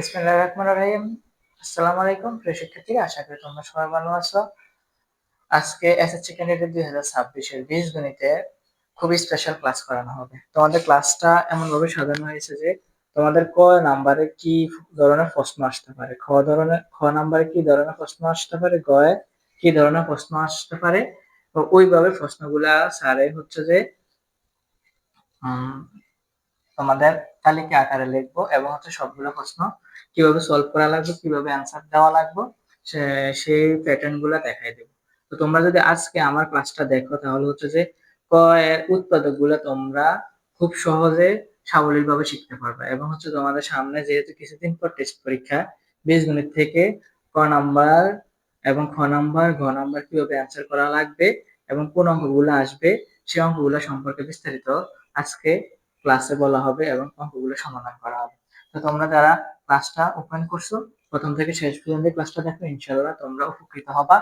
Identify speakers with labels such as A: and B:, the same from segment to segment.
A: রহিম। আসসালামু আলাইকুম, প্রিয় শিক্ষার্থীরা, আশা করি তোমরা সবাই ভালো আছো। আজকে এসএসসি ক্যান্ডিডেট দুই হাজার ছাব্বিশের বীজ গণিতে খুবই স্পেশাল ক্লাস করানো হবে। তোমাদের ক্লাসটা এমন ভাবে সাজানো হয়েছে যে তোমাদের ক নাম্বারে কি ধরনের প্রশ্ন আসতে পারে, খ ধরনের, খ নাম্বারে কি ধরনের প্রশ্ন আসতে পারে, গ কি ধরনের প্রশ্ন আসতে পারে ওইভাবে প্রশ্নগুলা স্যারে হচ্ছে যে তোমাদের তালিকা আকারে লিখব এবং হচ্ছে সবগুলো প্রশ্ন কীভাবে সলভ করা লাগবে, কীভাবে অ্যান্সার দেওয়া লাগবে সেই প্যাটার্নগুলা দেখাই দেবো। তো তোমরা যদি আজকে আমার ক্লাসটা দেখো, তাহলে হচ্ছে যে ক এর উৎপাদকগুলা তোমরা খুব সহজে সাবলীলভাবে শিখতে পারবে। এবং হচ্ছে তোমাদের সামনে যেহেতু কিছুদিন পর টেস্ট পরীক্ষা বীজগণিত থেকে ক নাম্বার এবং খ নাম্বার, ঘ নাম্বার কীভাবে অ্যান্সার করা লাগবে এবং কোন অঙ্কগুলো আসবে, সেই অঙ্কগুলো সম্পর্কে বিস্তারিত আজকে ক্লাসে বলা হবে এবং অঙ্কগুলো সমাধান করা হবে। তো তোমরা যারা ক্লাসটা ওপেন করছ, প্রথম থেকে শেষ পর্যন্ত ক্লাসটা দেখো ইনশাল্লাহ তোমরা উপকৃত হবা।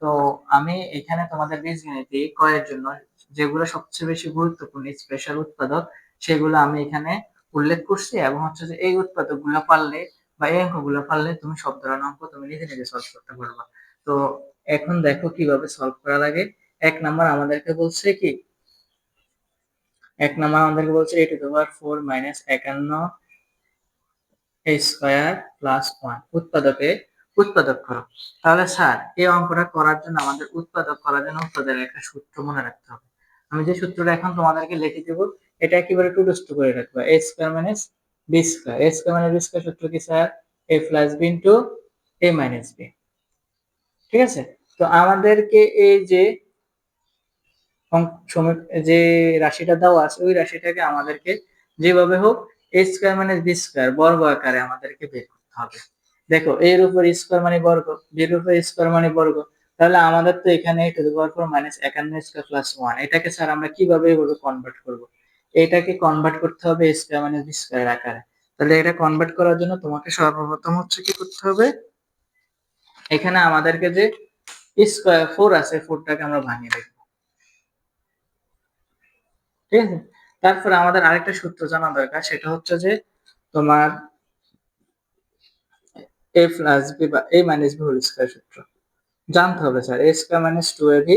A: তো আমি এখানে তোমাদের বীজগণিতে কয়ের জন্য যেগুলো সবচেয়ে বেশি গুরুত্বপূর্ণ স্পেশাল উৎপাদক, সেগুলো আমি এখানে উল্লেখ করছি এবং হচ্ছে যে এই উৎপাদকগুলো পারলে বা এই অঙ্কগুলো পারলে তুমি সব ধরনের অঙ্ক তুমি নিজে নিজে সলভ করতে পারবা। তো এখন দেখো কীভাবে সলভ করা লাগে। এক নাম্বার আমাদেরকে বলছে কি? এক নাম্বার আমাদেরকে বলছে A to power four minus একান্ন এ স্কোয়ার প্লাস ওয়ান উৎপাদকে উৎপাদক করো। তাহলে স্যার, এই অঙ্কটা করার জন্য আমাদের উৎপাদক করার জন্য উৎপাদকের একটা সূত্র মনে রাখতে হবে। আমি যে সূত্রটা এখন তোমাদেরকে লিখে দেব, এটা একেবারে টুডস্ট করে রাখব। A square minus B square A square minus B square সূত্র কি, sir? A plus B into A minus B ঠিক আছে? তো আমাদেরকে এই যে যে রাশিটা দেওয়া আছে, ওই রাশিটাকে আমাদেরকে যেভাবে হোক এ স্কোয়ার মানে বি স্কোয়ার বর্গ আকারে আমাদেরকে বের করতে হবে। দেখো, এর উপর স্কোয়ার মানে বর্গ বির উপর স্কোয়ার মানে বর্গ। তাহলে আমাদের তো এখানে to the power four minus একান্ন স্কোয়ার প্লাস ওয়ান এটাকে স্যার আমরা কীভাবে এভাবে কনভার্ট করব? এটাকে কনভার্ট করতে হবে স্কোয়ার মানে বি স্কোয়ার আকারে। তাহলে এটা কনভার্ট করার জন্য তোমাকে সর্বপ্রথম হচ্ছে কি করতে হবে? এখানে আমাদেরকে যে স্কোয়ার ফোর আছে ফোরটাকে আমরা ভাঙিয়ে দেখব ঠিক আছে? তারপরে আমাদের আরেকটা সূত্র জানা দরকার, সেটা হচ্ছে যে তোমার এ প্লাস বি বা A minus B whole square সূত্র। জানতে হবে sir A square minus two A B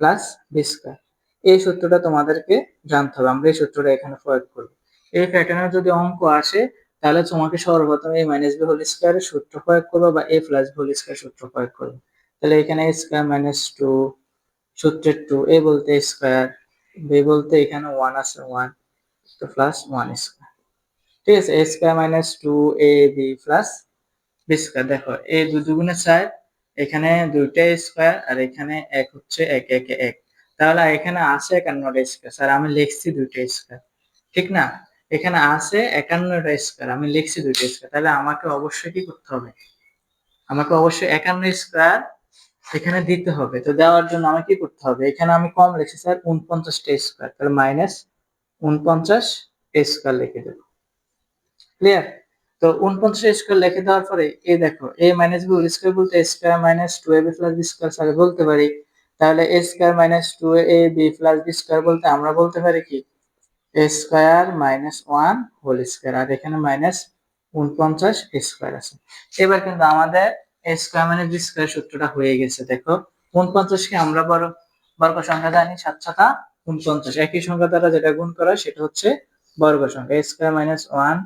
A: plus B square এই সূত্রটা তোমাদেরকে জানতে হবে, আমরা এই সূত্রটা এখানে প্রয়োগ করব। এই প্যাটার্নের যদি অঙ্ক আসে, তাহলে তোমাকে সর্বপ্রথম এ মাইনাস বি হোল স্কোয়ারের সূত্র প্রয়োগ করব বা A plus B whole square সূত্র প্রয়োগ করব। তাহলে এখানে স্কোয়ার মাইনাস টু সূত্রের টু এ বলতে স্কোয়ার বি বলতে এখানে ওয়ান আছে ওয়ান তো প্লাস ওয়ান স্কোয়ার ঠিক আছে A square minus two A B plus B square দেখো এ দু দুগুণে চার, এখানে দুইটা স্কোয়ার আর এখানে এক হচ্ছে এক এক এক। তাহলে এখানে আছে একান্নটা স্কোয়ার স্যার, আমি লিখছি দুইটা স্কোয়ার ঠিক না? এখানে আছে একান্নটা স্কোয়ার আমি লিখছি দুইটা স্কোয়ার তাহলে আমাকে অবশ্যই কি করতে হবে? আমাকে অবশ্যই একান্ন স্কোয়ার এখানে দিতে হবে। তো দেওয়ার জন্য আমাকে কি করতে হবে? এখানে আমি কম লিখছি, স্যার উনপঞ্চাশটা স্কোয়ার তাহলে মাইনাস উনপঞ্চাশ স্কোয়ার লিখে দেবো। ক্লিয়ার তো উনপঞ্চাশ স্কোয়ার লিখে দেওয়ার পরে, এই দেখো এ মাইনাস বি স্কোয়ার বলতে square minus two A B plus B square sir, বলতে পারি। তাহলে A square minus two A B plus B square বলতে আমরা বলতে পারি কি? A square minus one whole square আর এখানে মাইনাস উনপঞ্চাশ স্কোয়ার আছে। এবার কিন্তু আমাদের A square minus B square সূত্রটা হয়ে গেছে, দেখো। উনপঞ্চাশকে আমরা বড় বর্গ সংখ্যা জানি, সাত সাতা উনপঞ্চাশ একই সংখ্যা দ্বারা যেটা গুণ করা সেটা হচ্ছে বর্গ সংখ্যা। A square minus one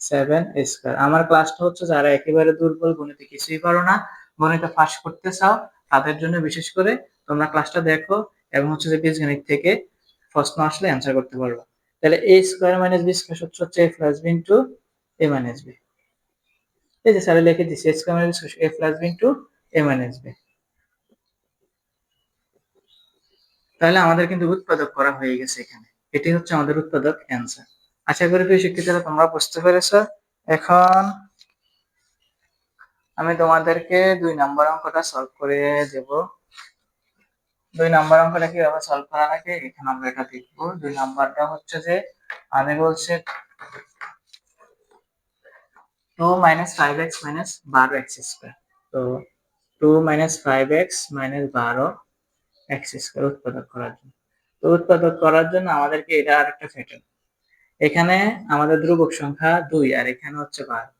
A: seven square আমার ক্লাসটা হচ্ছে যারা একেবারে দুর্বল, গণিতে কিছুই পারো না, গণিতে ফাঁস করতে চাও, তাদের জন্য বিশেষ করে তোমরা ক্লাসটা দেখো এবং হচ্ছে যে বীজগণিত থেকে প্রশ্ন আসলে অ্যান্সার করতে পারব। তাহলে A square minus B square সূত্র হচ্ছে A plus B into A minus B এই যে স্যার লিখে দিচ্ছি A square minus A plus B into A minus B তাহলে আমাদের কিন্তু উৎপাদক করা হয়ে গেছে এখানে। এটি হচ্ছে আমাদের উৎপাদক অ্যান্সার আশা করি প্রিয় শিক্ষিতরা তোমরা বুঝতে পেরেছ। এখন আমি তোমাদেরকে দুই নাম্বার অঙ্কটা সলভ করে দেব। দুই নাম্বার অঙ্কটা কীভাবে সলভ করা লাগে, এখানে আমরা এটা দেখব। দুই নাম্বারটা হচ্ছে যে, আমি বলছে two minus five X minus বারো এক্স স্কোয়ার তো two minus five X minus বারো এক্স স্কোয়ার উৎপাদক করার জন্য। তো উৎপাদক করার জন্য আমাদেরকে এটা আরেকটা প্যাটার্ন এখানে আমাদের ধ্রুবক সংখ্যা দুই, আর এখানে হচ্ছে বারো।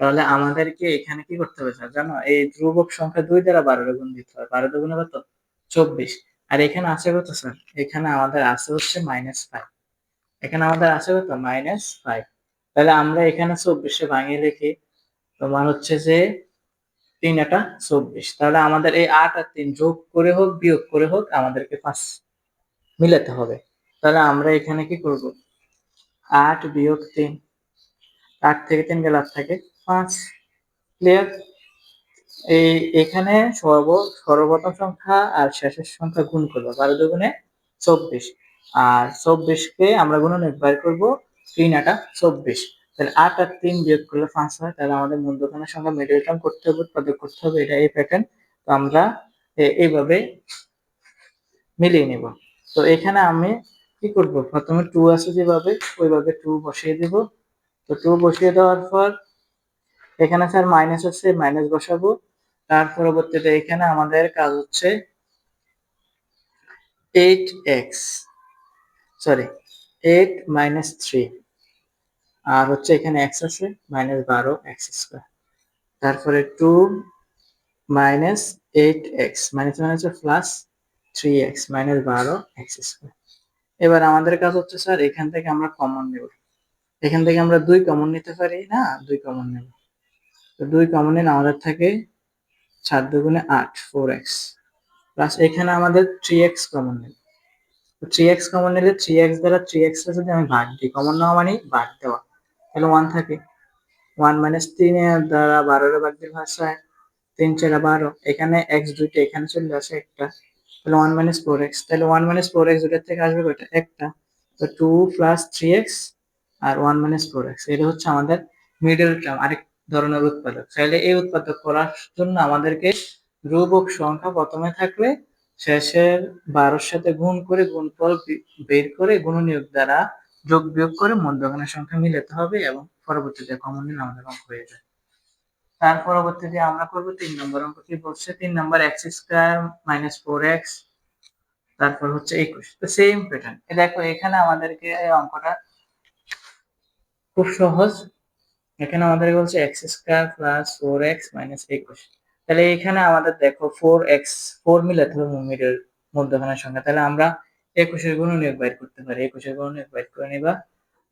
A: তাহলে আমাদেরকে এখানে কি করতে হবে স্যার জানো, এই ধ্রুবক সংখ্যা দুই দ্বারা বারোর গুণ দিতে হবে বারো দুগুণে কত? চব্বিশ। আর এখানে আছে কত স্যার এখানে আমাদের আছে হচ্ছে মাইনাস ফাইভ এখানে আমাদের আছে কত? মাইনাস ফাইভ তাহলে আমরা এখানে চব্বিশে ভাঙিয়ে লিখি। তোমার হচ্ছে যে তিন এটা চব্বিশ। তাহলে আমাদের এই আট আর তিন যোগ করে হোক, বিয়োগ করে হোক, আমাদেরকে পাঁচ মিলাতে হবে। তাহলে আমরা এখানে কি করব? আট বিয়োগ তিন। আট থেকে তিন গেলে আট থাকে পাঁচ। ক্লিয়ার এই এখানে সর্ব, সর্বপ্রথম সংখ্যা আর শেষের সংখ্যা গুণ করব। বারো দুগুণে চব্বিশ। আর চব্বিশকে আমরা গুণন বের করব। তিন আটা চব্বিশ। তাহলে আট আর তিন বিয়োগ করলে পাঁচ হয়, তাহলে আমাদের মূলধনের সংখ্যা মিডল টার্ম করতে হবে উৎপাদক করতে হবে, এটা এই প্যাটার্ন তো আমরা এইভাবে মিলিয়ে নিব। তো এখানে আমি কি করব? প্রথমে টু আছে যেভাবে, ওইভাবে টু বসিয়ে দিব। তো টু বসিয়ে দেওয়ার পর, এখানে স্যার মাইনাস আছে মাইনাস বসাবো। তার পরবর্তীতে এখানে আমাদের কাজ হচ্ছে eight X sorry eight minus three আর হচ্ছে এখানে এক্স আছে মাইনাস বারো এক্স স্কোয়ার তারপরে two minus eight X minus minus plus three X minus বারো এক্স স্কোয়ার এবার আমাদের কাজ হচ্ছে, স্যার, এখান থেকে আমরা কমন নেব। এখান থেকে আমরা দুই কমন নিতে পারি, না? দুই কমন নেব। তো দুই কমন নিলে আমাদের থাকে সাত দুগুণে আট ফোর এক্স প্লাস এখানে আমাদের থ্রি এক্স কমন নেব। থ্রি এক্স কমন নিলে থ্রি এক্স দ্বারা থ্রি এক্স যদি আমি ভাগ দিই কমন নেওয়া মানে ভাগ দেওয়া। তাহলে ওয়ান থাকে। ওয়ান মাইনাস তিনের দ্বারা বারোর ভাগ দিলে ভাষায় তিন চারা বারো। এখানে এক্স দুইটা, এখানে চলে আসে একটা। তাহলে ওয়ান মাইনাস ফোর এক্স তাহলে ওয়ান মাইনাস ফোর এক্স দুটার থেকে আসবে কয়টা? একটা। তো টু প্লাস থ্রি এক্স আর ওয়ান মাইনাস ফোর এক্স এটা হচ্ছে আমাদের মিডল টার্ম আরেক ধরনের উৎপাদক। তাহলে এই উৎপাদক করার জন্য আমাদেরকে ধ্রুবক সংখ্যা প্রথমে থাকলে শেষের বারোর সাথে গুণ করে গুণফল বের করে গুণনীয়ক দ্বারা যোগ বিয়োগ করে মধ্যখানের সংখ্যা মিলাতে হবে এবং পরবর্তীতে কমন নিলে আমাদের অঙ্ক হয়ে যায়। তার পরবর্তীতে আমরা করব তিন নম্বর অঙ্ক কি বলছে? তিন নম্বর X square minus four X তারপর হচ্ছে একুশ। তো সেম প্যাটার্ন দেখো, এখানে আমাদেরকে এই অঙ্কটা খুব সহজ। এখানে আমাদের বলছে X square plus four X minus একুশ। তাহলে এখানে আমাদের দেখো ফোর এক্স ফোর মিলাতে হবে মধ্যখানের সংখ্যা। তাহলে আমরা একুশের গুণনীয়ক বাইর করতে পারি। একুশের গুণনীয়ক বাইর করে নিবা,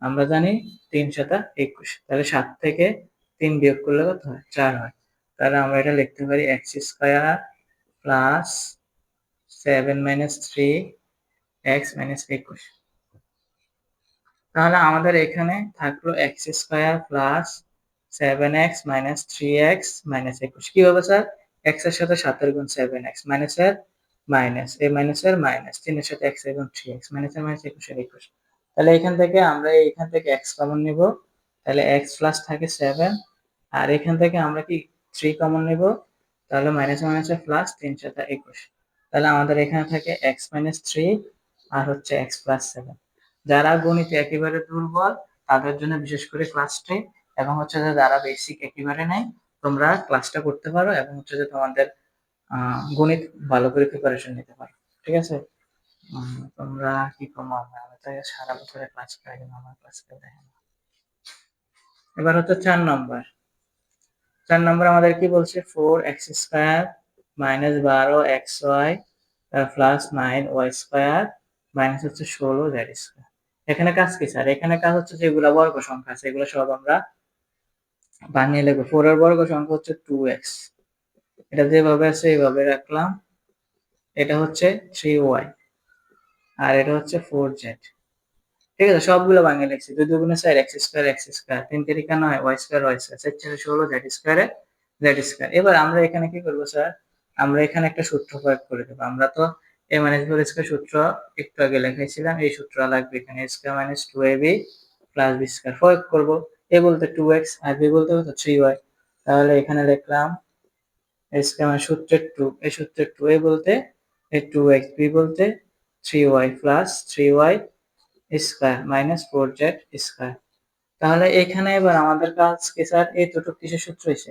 A: আমরা জানি তিন সাতা একুশ। তাহলে সাত থেকে তিন বিয়োগ করলে কত হয়? চার হয়। তাহলে আমরা এটা লিখতে পারি X square plus seven minus three X minus একুশ। তাহলে আমাদের এখানে থাকল X square plus seven X minus three X minus একুশ। কি হবে স্যার? এক্সের সাথে সাতের গুণ সেভেন এক্স মাইনাস এর মাইনাস এ মাইনাস এর মাইনাস তিনের সাথে এক্সের গুণ থ্রি এক্স মাইনাস এর মাইনাস একুশের একুশ। তাহলে এখান থেকে আমরা এখান থেকে এক্স কমন নিব। তাহলে এক্স প্লাস থাকে সেভেন আর এখান থেকে আমরা কি থ্রি কমন নিব? তাহলে মাইনাস মাইনাস প্লাস তিন সাথে একুশ। তাহলে আমাদের এখানে থাকে এক্স মাইনাস থ্রি আর হচ্ছে এক্স প্লাস সেভেন যারা গণিতে একেবারে দুর্বল, তাদের জন্য বিশেষ করে ক্লাসটি এবং হচ্ছে যে যারা বেসিক একেবারে নেই, তোমরা ক্লাসটা করতে পারো এবং হচ্ছে যে তোমাদের গণিত ভালো করে প্রিপারেশন নিতে পারো। ঠিক আছে? তোমরা কি করব সারা বছরে ক্লাস করাই আমার ক্লাস করে দেখে এবার হচ্ছে চার নম্বর চার নম্বর আমাদের কি বলছে? ফোর এক্স স্কোয়ার মাইনাস বারো X Y plus nine Y square minus হচ্ছে ষোলো জেড স্কোয়ার এখানে কাজ কি স্যার এখানে কাজ হচ্ছে যেগুলো বর্গ সংখ্যা আছে, এগুলো সব আমরা বানিয়ে লিখব ফোর এর বর্গ সংখ্যা হচ্ছে টু এক্স এটা যেভাবে আছে এইভাবে রাখলাম। এটা হচ্ছে থ্রি ওয়াই আর এটা হচ্ছে ফোর জেড ঠিক আছে, সবগুলো বানিয়ে লিখছি। দুই দুগুণে চার এক্স স্কোয়ার এক্স স্কোয়ার তিন তিরিকা নয় ওয়াই স্কোয়ার ওয়াই স্কোয়ার চার চারে ষোলো জেড স্কোয়ারে জেড স্কোয়ার এবার আমরা এখানে কি করব স্যার আমরা এখানে একটা সূত্র প্রয়োগ করে দেবো। আমরা তো এ মাইনাস বি স্কোয়ার সূত্র একটু আগে লেখাইছিলাম। এই সূত্র লাগবে এখানে square minus two A B plus B square প্রয়োগ করব। এ বলতে টু এক্স আর বি বলতে হতো থ্রি ওয়াই তাহলে এখানে লিখলাম মানে সূত্রের টু এই সূত্রের টু এ বলতে এ টু এক্স বি বলতে three Y plus three Y square minus four Z square তাহলে এখানে এবার আমাদের কাজ কি স্যার? এই দুটো কিসের সূত্র হয়েছে?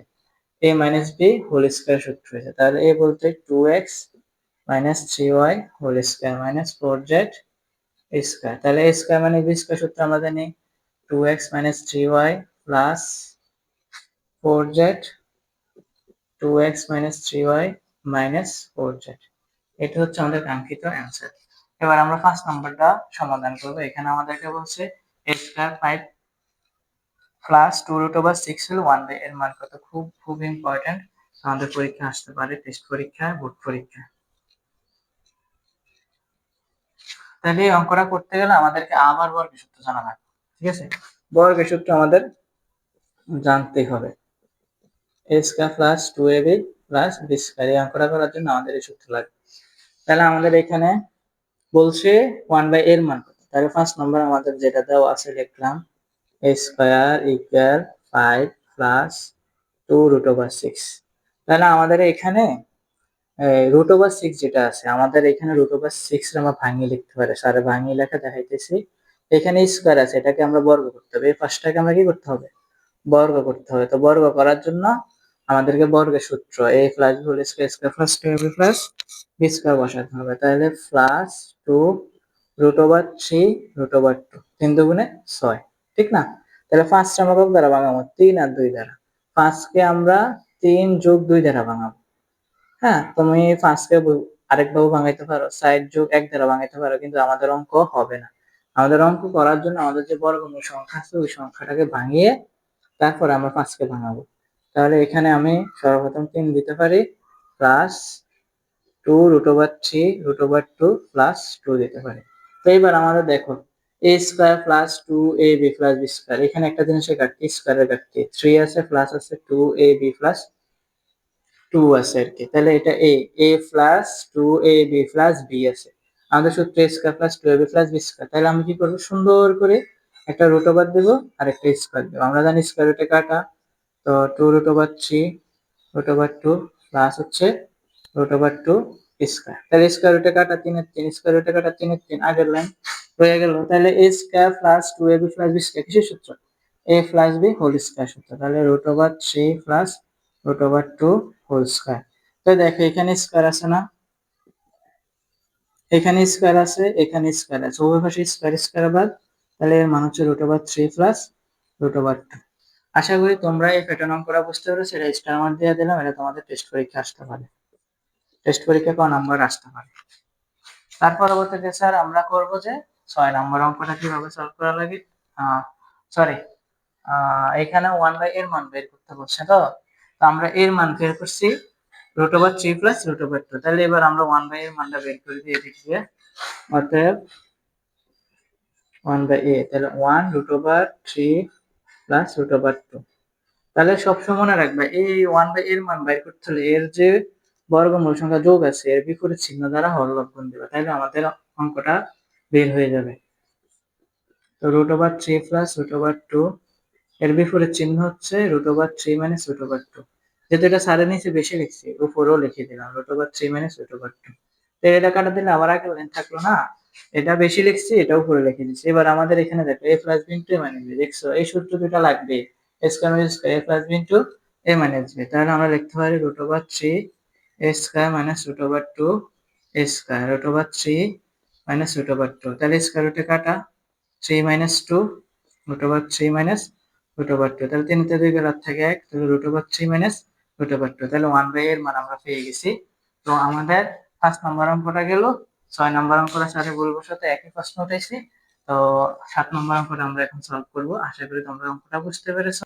A: A minus B whole square সূত্র হয়েছে। তাহলে এ বলতে two X minus three Y whole square minus four Z square তাহলে এ স্কোয়ার মানে বি স্কোয়ার সূত্র আমরা জানি। Two X minus three Y plus four Z two X minus three Y minus four Z এটা হচ্ছে আমাদের কাঙ্ক্ষিত অ্যান্সার এবার আমরা ফার্স্ট নাম্বারটা সমাধান করব। এখানে আমাদেরকে বলছে A square five plus two root over six হল ওয়ান বাই এর মান কত? খুব খুব ইম্পর্টেন্ট আমাদের পরীক্ষা আসতে পারে টেস্ট পরীক্ষা বোর্ড পরীক্ষা। তাহলে এই অঙ্কটা করতে গেলে আমাদেরকে আবার বর্গের সূত্র জানা লাগবে। ঠিক আছে? বর্গের সূত্র আমাদের জানতে হবে। A square plus two A B plus B square এই অঙ্কটা করার জন্য আমাদের এই সূত্র লাগবে তাহলে আমাদের এখানে বলছে ওয়ান বাই এর মান কত? তাহলে ফার্স্ট নম্বর আমাদের যেটা দেওয়া আছে লিখলাম A square equal five plus two root over six তাহলে আমাদের এখানে রুট ওভার সিক্স যেটা আছে, আমাদের এখানে রুট ওভার সিক্স আমরা ভাঙিয়ে লিখতে পারি। স্যারে ভাঙিয়ে লেখা দেখাইতেছি। এখানে স্কোয়ার আছে, এটাকে আমরা বর্গ করতে হবে। এই ফার্স্টটাকে আমরা কি করতে হবে? বর্গ করতে হবে। তো বর্গ করার জন্য আমাদেরকে বর্গের সূত্র A plus whole square square plus two B plus B square বসাতে হবে। তাহলে plus two root over three root over two তিন দুগুণে ছয়, ঠিক না? তাহলে ফার্স্ট আমরা কত দ্বারা ভাঙাবো? তিন আর দুই দ্বারা। ফার্স্টকে আমরা তিন যোগ দুই দ্বারা ভাঙাবো। হ্যাঁ তুমি ফার্স্টকে আরেকভাবে ভাঙাইতে পারো সাইড যোগ এক দ্বারা ভাঙাইতে পারো, কিন্তু আমাদের অঙ্ক হবে না। আমাদের অঙ্ক করার জন্য আমাদের যে বর্গমূল সংখ্যা আছে, ওই সংখ্যাটাকে ভাঙিয়ে তারপরে আমরা পাঁচকে ভাঙাবো। তাহলে এখানে আমি সর্বপ্রথম তিন দিতে পারি plus two root over three root over two plus two দিতে পারি। তো এবার আমাদের দেখো A square plus two A B plus B square এখানে একটা জিনিসের ঘাটতি স্কোয়ারের ঘাটতি। থ্রি আছে প্লাস আছে two A B plus two আছে আর কি। তাহলে এটা A A plus two A B plus B আছে। আমাদের সূত্র square plus two A plus B square তাহলে আমি কি করব? সুন্দর করে একটা রুট ওভার দেবো আর একটা স্কোয়ার দেবো। আমরা জানি স্কোয়ার রুটে কাটা। তো two root over three root over two plus হচ্ছে রুট ওভার টু স্কোয়ার তাহলে স্কোয়ার রুটে কাটা তিনের তিন স্কোয়ার রুটে কাটা তিনের তিন। আগের লাইন হয়ে গেল। তাহলে A square plus two A B plus B square কিসের সূত্র? A plus B whole square সূত্র। তাহলে root over three plus root over two whole square তো দেখো, এখানে স্কোয়ার আছে না? এখানে স্কোয়ার আছে, এখানে স্কোয়ার আছে। উভয় পাশে স্কোয়ার স্কোয়ার বাদ তাহলে এর মান হচ্ছে root over three plus root over two আশা করি তোমরা এই প্যাটার্ন অঙ্কটা বুঝতে পেরেছ, এটা স্টার মার্ক দিয়ে দিলাম, এটা তোমাদের টেস্ট পরীক্ষা আসতে পারে। টেস্ট পরীক্ষা ক নাম্বার আসতে পারে। তার পরবর্তীতে স্যার আমরা করব যে ছয় নম্বর অঙ্কটা কীভাবে সলভ করা লাগে। সরি এখানে ওয়ান বাই এর মান বের করতে বলছে তো আমরা এর মান বের করছি root over three plus root over two তাহলে এবার আমরা ওয়ান বাই এর মানটা বের করে দিয়ে দিয়ে অতএব ওয়ান বাই এ তাহলে one root over three plus root over two তাহলে সবসময় মনে রাখবে, এই ওয়ান বাই এর মান বাইর করতে হলে এর যে বর্গমূল সংখ্যা যোগ আছে, এর বিপরীত চিহ্ন দ্বারা হরলব গুণ দেবে। তাহলে আমাদের অঙ্কটা বের হয়ে যাবে। তো root over three plus root over two এর বিপরীত চিহ্ন হচ্ছে root over three minus root over two যেহেতু এটা সারের নিচে বেশি লিখছি, উপরেও লিখে দিলাম root over three minus root over two তো এটা কাটা দিলে আবার আগে থাকল না? এটা বেশি লিখছি, এটা উপরে লিখে দিচ্ছি। এবার আমাদের এখানে দেখো A plus B into A minus B দেখছ? এই সূত্র দুটা লাগবে square minus square A plus B into A minus B তাহলে আমরা লিখতে পারি root over three A square minus root over two A square root over three minus root over two তাহলে স্কোয়ার রুটে কাটা three minus two root over three minus root over two তাহলে তিনতে দুই গেল থেকে এক, তাহলে root over three minus root over two তাহলে ওয়ান বাই এর মান আমরা পেয়ে গেছি। তো আমাদের ফার্স্ট নাম্বার অঙ্কটা গেল। ছয় নাম্বার অঙ্কটা সাথে বলব সাথে একই প্রশ্ন উঠেছি তো সাত নম্বর অঙ্কটা আমরা এখন সলভ করব। আশা করি তোমরা অঙ্কটা বুঝতে পেরেছ।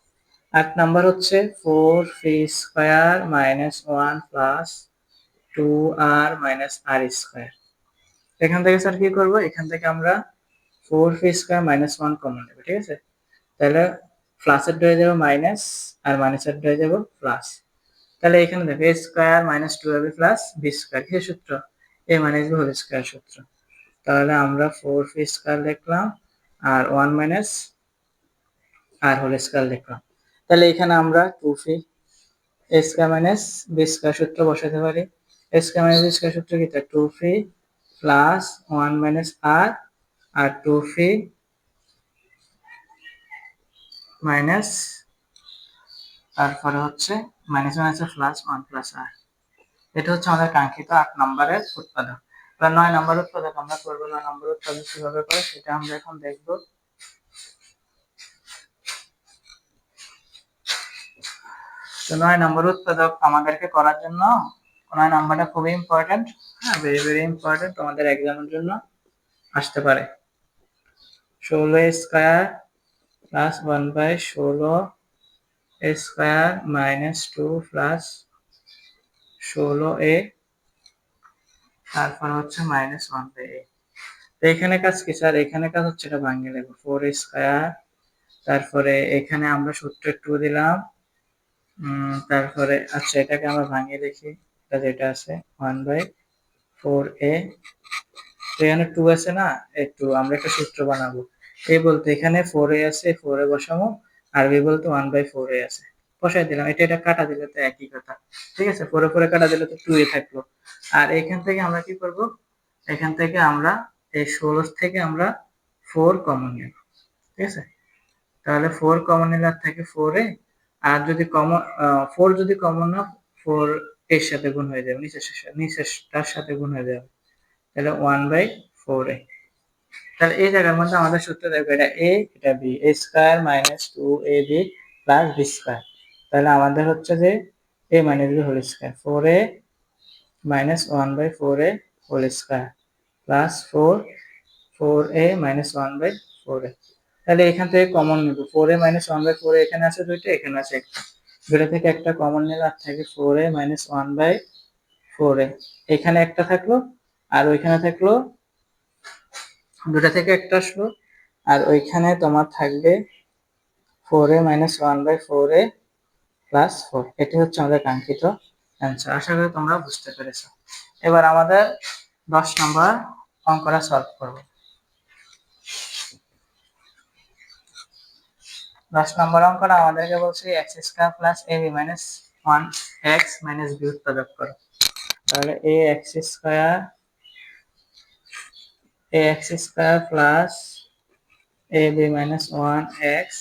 A: আট নাম্বার হচ্ছে four P square minus one plus two R minus R square এখান থেকে স্যার কি করব? এখান থেকে আমরা four P square minus one common নেব, ঠিক আছে? তাহলে প্লাসের হয়ে যাবে মাইনাস আর মাইনাসের হয়ে যাব প্লাস তাহলে এখানে দেখো এ স্কোয়ার মাইনাস টু হবে প্লাস বি স্কোয়ার কি সূত্র? A minus B whole square সূত্র। তাহলে আমরা ফোর পি স্কোয়ার লিখলাম, আর one minus R whole square লিখলাম। তাহলে এখানে আমরা two P A square minus B square সূত্র বসাতে পারি। A square minus B square সূত্র কি? Two P plus one minus R আর টু ফি মাইনাস তারপরে হচ্ছে মাইনাস আছে প্লাস ওয়ান প্লাস আর এটা হচ্ছে আমাদের কাঙ্ক্ষিত আট নম্বরের উৎপাদক। এবার নয় নম্বর উৎপাদক আমরা করব, নয় নম্বর উৎপাদক কীভাবে করে সেটা আমরা এখন দেখব। তো নয় নম্বর উৎপাদক আমাদেরকে করার জন্য, নয় নাম্বারটা খুবই ইম্পর্টেন্ট হ্যাঁ ভেরি ভেরি ইম্পর্টেন্ট তোমাদের এক্সামের জন্য আসতে পারে। ষোলো স্কোয়ার প্লাস ওয়ান বাই ষোলো স্কোয়ার মাইনাস টু প্লাস ষোলো এ, তারপর হচ্ছে মাইনাস ওয়ান বাই এ। তো এখানে কাজ কি স্যার? এখানে কাজ হচ্ছে এটা ভাঙিয়ে দেবো ফোর স্কোয়ার, তারপরে এখানে আমরা সূত্র টু দিলাম। তারপরে আচ্ছা এটাকে আমরা ভাঙিয়ে দেখি। এটা যেটা আছে, ওয়ান বাই ফোর এ। তো এখানে টু আছে না? এই টু আমরা একটা সূত্র বানাবো। এ বলতে এখানে ফোর এ আছে, ফোর এ বসাবো। আর বি বলতে ওয়ান বাই ফোর এ আছে। বসাই দিলাম, এটা এটা কাটা দিলে তো একই কথা। ঠিক আছে? ফোরে ফোরে কাটা দিলে তো টু এ থাকল। আর এখান থেকে আমরা কি করব? এখান থেকে আমরা এই ষোলো থেকে আমরা ফোর কমন নেব ঠিক আছে? তাহলে ফোর কমন নিলে আর থাকে ফোর আর যদি কমন ফোর যদি কমন না ফোর এর সাথে গুণ হয়ে যাবে, নিচের নিচেরটার সাথে গুণ হয়ে যাবে। তাহলে ওয়ান বাই ফোর এ। তাহলে এই জায়গার মধ্যে আমাদের সূত্র দেখবে এটা এ এটা b a square minus two a b plus b square তাহলে আমাদের হচ্ছে যে a minus b whole square four a minus one by four a whole square plus four four a minus one by four a তাহলে এখান থেকে common নেব। Four a minus one by four এখানে আছে দুইটা, এখানে আছে একটা। দুইটা থেকে একটা কমন নিলে আর থাকে four a minus one by four a এখানে একটা থাকল আর ওইখানে থাকল দুটা থেকে একটা আসলো। আর ওইখানে তোমার থাকবে four a minus one by four a plus four এটি হচ্ছে আমাদের কাঙ্ক্ষিত অ্যান্সার আশা করি তোমরা বুঝতে পেরেছ। এবার আমাদের দশ নম্বর অঙ্কটা সলভ করব। দশ নম্বর অঙ্কটা আমাদেরকে বলছে x square plus a b minus one x minus b উৎপাদক করো। তাহলে a x square plus a b minus one x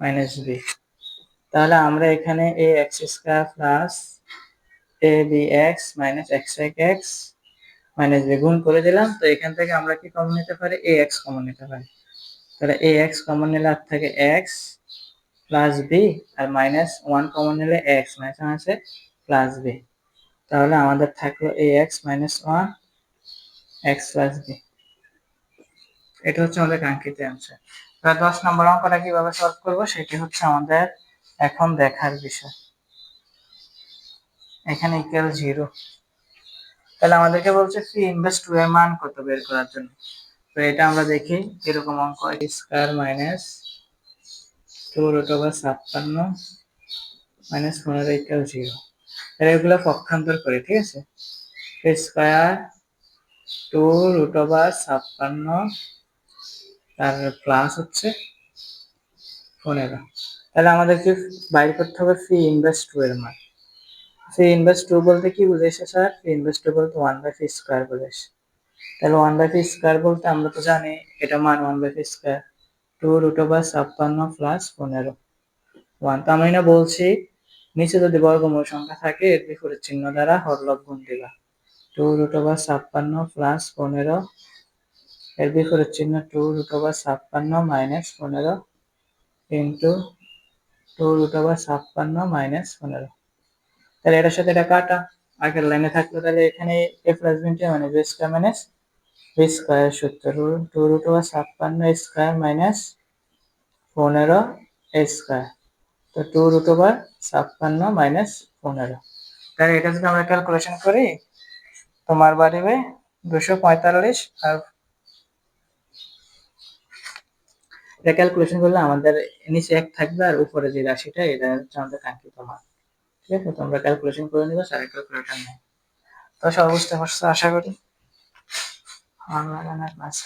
A: minus b তাহলে আমরা এখানে a b x minus x x minus b গুণ করে দিলাম, তো এখান থেকে আমরা কি কমন নিতে পারি? এ এক্স কমন নিতে পারি। তাহলে এ এক্স কমন নিলে আর থাকে এক্স প্লাস বি আর মাইনাস ওয়ান কমন নিলে এক্স মাইনাস আছে প্লাস বি তাহলে আমাদের থাকল a x minus one x plus b এটা হচ্ছে আমাদের কাঙ্ক্ষিত অ্যান্সার এবার দশ নম্বর অঙ্কটা কীভাবে সলভ করব সেটি হচ্ছে আমাদের এখন দেখার বিষয়। এখানে ইকুয়াল জিরো তাহলে আমাদেরকে বলছে ফি ইনভেস্ট টু এর মান কত বের করার জন্য? তো এটা আমরা দেখি, এরকম অঙ্ক square minus two root over ছাপ্পান্ন মাইনাস পনেরো ইকুয়াল জিরো এগুলো পক্ষান্তর করি, ঠিক আছে? স্কোয়ার টু রুট ওভার ছাপ্পান্ন, তার প্লাস হচ্ছে পনেরো। তাহলে আমাদেরকে বাইর করতে হবে ফি ইনভেস্ট টু এর মান। ফি ইনভেস্ট টু বলতে কি বুঝেছে স্যার ফি ইনভেস্ট টু বলতে ওয়ান বাই ফি স্কোয়ার বুঝেছে। তাহলে ওয়ান বাই ফি স্কোয়ার বলতে আমরা তো জানি এটা মান one by phi square two root over ছাপ্পান্ন প্লাস পনেরো। ওয়ান তো আমি না বলছি, নিচে যদি বর্গমূল সংখ্যা থাকে, এর বিপরীত চিহ্ন দ্বারা হরলব গুণ দিবা। টু রুট ওভার ছাপ্পান্ন প্লাস পনেরো। এর বিপরীত চিহ্ন টু রুট ওভার ছাপ্পান্ন মাইনাস পনেরো ইন্টু টু রুট ওভার ছাপ্পান্ন মাইনাস পনেরো। তাহলে এটার সাথে এটা কাটা। আগের লাইনে থাকল, তাহলে এখানে এ প্লাস বিনটি মানে b square minus b square সূত্র। টু রুট ওভার ছাপ্পান্ন স্কোয়ার মাইনাস পনেরো স্কোয়ার তো টু রুট ওভার ছাপ্পান্ন মাইনাস পনেরো। তাহলে এটা যদি আমরা ক্যালকুলেশন করি তোমার বাড়িবে দুশো পঁয়তাল্লিশ আর এটা ক্যালকুলেশন করলে আমাদের নিচে এক থাকবে আর উপরে যে রাশিটা এটা হচ্ছে আমাদের কাঙ্ক্ষিত মান। ঠিক আছে? তোমরা ক্যালকুলেশন করে নিবে স্যার ক্যালকুলেটার নেই। তো পারছ আশা করি। আমরা জানার মাস